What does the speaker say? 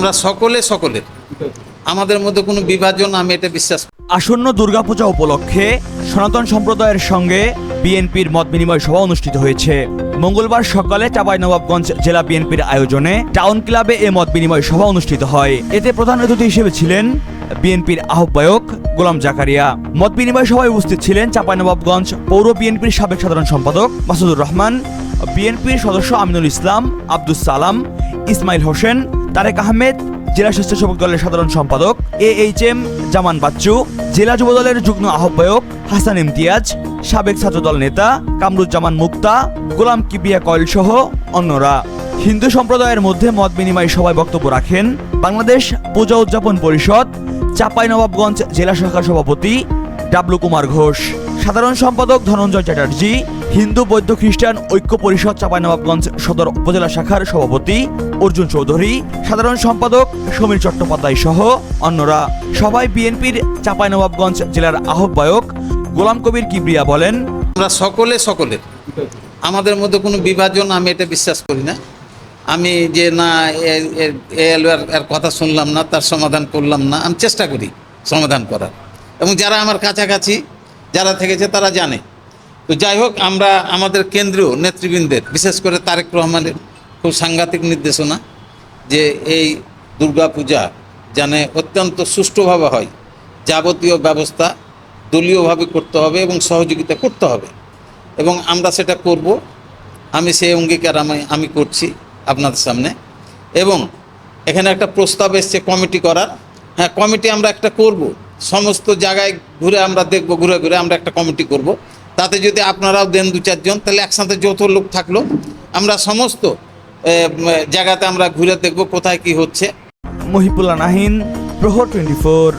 আমরা সকলে সকলের আমাদের মধ্যে কোনো বিভাজন, আমি এটা বিশ্বাস আসন্ন দুর্গাপূজা উপলক্ষে সনাতন সম্প্রদায়ের সঙ্গে বিএনপির মত বিনিময় সভা অনুষ্ঠিত হয়েছে। মঙ্গলবার সকালে চাঁপাইনবাবগঞ্জ জেলা বিএনপির আয়োজনে টাউন ক্লাবে এ মত বিনিময় সভা অনুষ্ঠিত হয়। এতে প্রধান অতিথি হিসেবে ছিলেন বিএনপির আহ্বায়ক গোলাম জাকারিয়া। মত বিনিময় সভায় উপস্থিত ছিলেন চাঁপাইনবাবগঞ্জ পৌর বিএনপির সাবেক সাধারণ সম্পাদক মাসুদুর রহমান, বিএনপির সদস্য আমিনুল ইসলাম, আব্দুস সালাম, ইসমাইল হোসেন তারেক আহমেদ, জেলা স্বেচ্ছাসেবক দলের সাধারণ সম্পাদক, A H M Zaman Bachchu, জেলা যুব দলের যুগ্ম আহ্বায়ক হাসান ইমতিয়াজ, সাবেক ছাত্রদল নেতা কামরুজ্জামান মুক্তা, গোলাম কিবিয়া কয়েল সহ অন্যরা। হিন্দু সম্প্রদায়ের মধ্যে মত বিনিময় সভায় বক্তব্য রাখেন বাংলাদেশ পূজা উদযাপন পরিষদ, চাঁপাইনবাবগঞ্জ জেলা শাখার সভাপতি ডাবলু কুমার ঘোষ। সাধারণ সম্পাদক ধনঞ্জয় চ্যাটার্জি হিন্দু, বৌদ্ধ, খ্রিস্টান ঐক্য পরিষদ চাঁপাইনবাবগঞ্জ সদর উপজেলা শাখার সভাপতি অর্জুন চৌধুরী, সাধারণ সম্পাদক সমীর চট্টোপাধ্যায় সহ অন্যরা। সবাই বিএনপির চাঁপাইনবাবগঞ্জ জেলার আহ্বায়ক গোলাম কবির কিবরিয়া বলেন, আমরা সকলে সকলের আমাদের মধ্যে কোনো বিভাজন আমি এটা বিশ্বাস করি না। আমি যে না এর কথা শুনলাম না, তার সমাধান করলাম না, আমি চেষ্টা করি সমাধান করার। এবং যারা আমার কাছাকাছি, যারা থেকেছে, তারা জানে। তো যাই হোক, আমরা আমাদের কেন্দ্রীয় নেতৃবৃন্দের, বিশেষ করে তারেক রহমানের খুব সাংঘাতিক নির্দেশনা যে এই দুর্গাপূজা যেন অত্যন্ত সুষ্ঠুভাবে হয়, যাবতীয় ব্যবস্থা দলীয়ভাবে করতে হবে এবং সহযোগিতা করতে হবে। এবং আমরা সেটা করব, আমি সেই অঙ্গীকার আমি আমি করছি আপনাদের সামনে। এবং এখানে একটা প্রস্তাব এসছে কমিটি করার। হ্যাঁ কমিটি আমরা একটা করব, সমস্ত জায়গায় ঘুরে আমরা দেখব, ঘুরে ঘুরে আমরা একটা কমিটি করব। তাতে যদি আপনারাও দেন দু চারজন, তাহলে একসাথে যৌথ লোক থাকল। আমরা সমস্ত জায়গাতে আমরা ঘুরে দেখব কোথায় কি হচ্ছে। মহিপুল্লা নাহিন, প্রহর টোয়েন্টি ফোর।